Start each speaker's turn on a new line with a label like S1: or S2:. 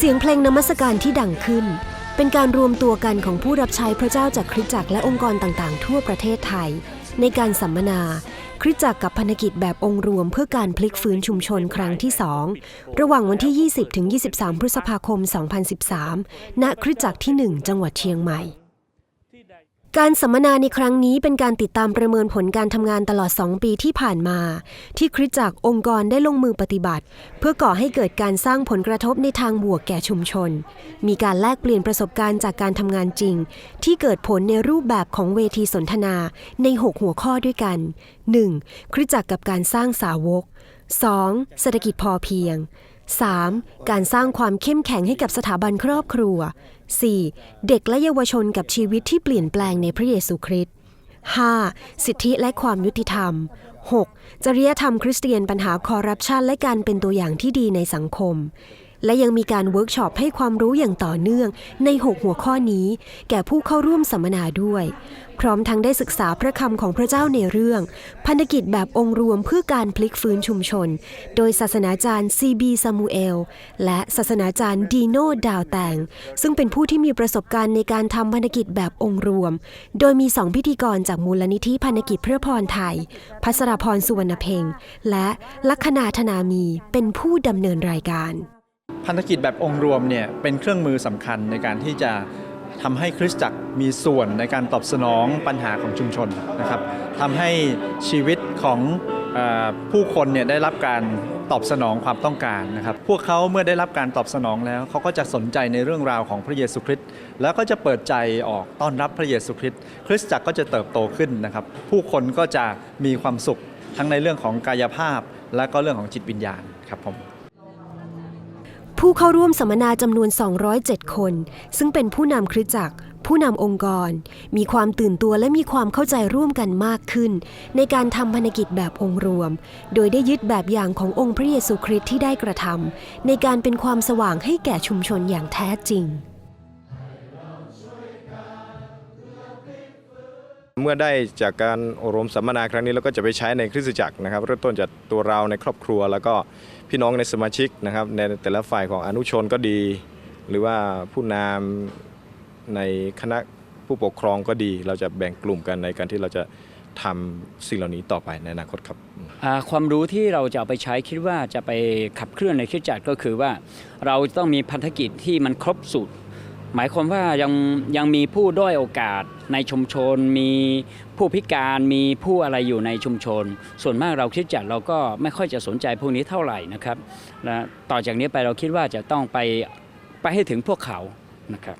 S1: เสียงเพลงนมัสการที่ดังขึ้น เป็นการรวมตัวกันของผู้รับใช้พระเจ้าจากคริสตจักรและองค์กรต่างๆ ทั่วประเทศไทย ในการสัมมนาคริสตจักรกับพันธกิจแบบองค์รวมเพื่อการพลิกฟื้นชุมชนครั้งที่ 2 ระหว่างวันที่ 20ถึง23 พฤษภาคม 2013 ณคริสตจักรที่ 1 จังหวัดเชียงใหม่ การสัมมนาในครั้งนี้เป็นการติดตามประเมินผลการทำงานตลอด 2 ปีที่ผ่านมา ที่คริสจักรองค์กรได้ลงมือปฏิบัติ เพื่อก่อให้เกิดการสร้างผลกระทบในทางบวกแก่ชุมชน มีการแลกเปลี่ยนประสบการณ์จากการทำงานจริง ที่เกิดผลในรูปแบบของเวทีสนทนาใน 6 หัวข้อด้วยกัน 1. คริสจักรกับการสร้างสาวก 2. เศรษฐกิจพอเพียง 3. การสร้างความเข้มแข็งให้กับสถาบันครอบครัว 4. เด็กและเยาวชนกับชีวิตที่เปลี่ยนแปลงในพระเยซูคริสต์ 5. สิทธิและความยุติธรรม 6. จริยธรรมคริสเตียนปัญหาคอร์รัปชันและการเป็นตัวอย่างที่ดีในสังคม และยังมีการเวิร์กช็อปให้ความรู้อย่างต่อเนื่องใน 6 หัวข้อนี้ แก่ผู้เข้าร่วมสัมมนาด้วย พร้อมทั้งได้ศึกษาพระคำของพระเจ้าในเรื่อง พันธกิจแบบองค์รวมเพื่อการพลิกฟื้นชุมชน โดยศาสนาจารย์ซีบีซามูเอล และศาสนาจารย์ดีโนดาวแตง ซึ่งเป็นผู้ที่มีประสบการณ์ในการทำพันธกิจแบบองค์รวม โดยมีสองพิธีกรจากมูลนิธิพันธกิจเพื่อพรไทย พัสรพรสุวรรณเพ็งและลัคนาธนามีเป็นผู้ดำเนินรายการ
S2: พันธกิจแบบองค์รวมเนี่ยเป็นเครื่องมือสำคัญในการที่จะทำให้คริสตจักรมีส่วนในการตอบสนองปัญหาของชุมชนนะครับทำให้ชีวิตของอผู้คนเนี่ยได้รับการตอบสนองความต้องการนะครับ พวกเขาเมื่อได้รับการตอบสนองแล้ว เขาก็จะสนใจในเรื่องราวของพระเยซูคริสต์แล้วก็จะเปิดใจออกต้อนรับพระเยซูคริสต์คริสตจักรก็จะเติบโตขึ้นนะครับ ผู้คนก็จะมีความสุขทั้งในเรื่องของกายภาพ และก็เรื่องของจิตวิญญาณครับผม
S1: ผู้เข้าร่วมสัมมนาจำนวน 207 คน ซึ่งเป็นผู้นำคริสตจักร ผู้นำองค์กร มีความตื่นตัวและมีความเข้าใจร่วมกันมากขึ้น ในการทำพันธกิจแบบองค์รวม โดยได้ยึดแบบอย่างขององค์พระเยซูคริสต์ที่ได้กระทำในการเป็นความสว่างให้แก่ชุมชนอย่างแท้จริง
S3: เมื่อได้จากการอบรมสัมมนาครั้งนี้เราก็จะไปใช้ในคริสตจักรนะครับ เริ่มต้นจากตัวเราในครอบครัว แล้วก็พี่น้องในสมาชิกนะครับ ในแต่ละฝ่ายของอนุชนก็ดี หรือว่าผู้นำในคณะผู้ปกครองก็ดี เราจะแบ่งกลุ่มกันในการที่เราจะทำสิ่งเหล่านี้ต่อไปในอนาคตครับ
S4: ความรู้ที่เราจะเอาไปใช้คิดว่าจะไปขับเคลื่อนในคริสตจักรก็คือว่า เราต้องมีพันธกิจที่มันครบสูตร หมายความว่ายังยังมีผู้ด้อยโอกาสในชุมชน มีผู้พิการมีผู้อะไรอยู่ในชุมชน ส่วนมากเราคิดจัดเราก็ไม่ค่อยจะสนใจพวกนี้เท่าไหร่นะครับและต่อจากนี้ไปเราคิดว่าจะต้องไปไปให้ถึงพวกเขานะครับ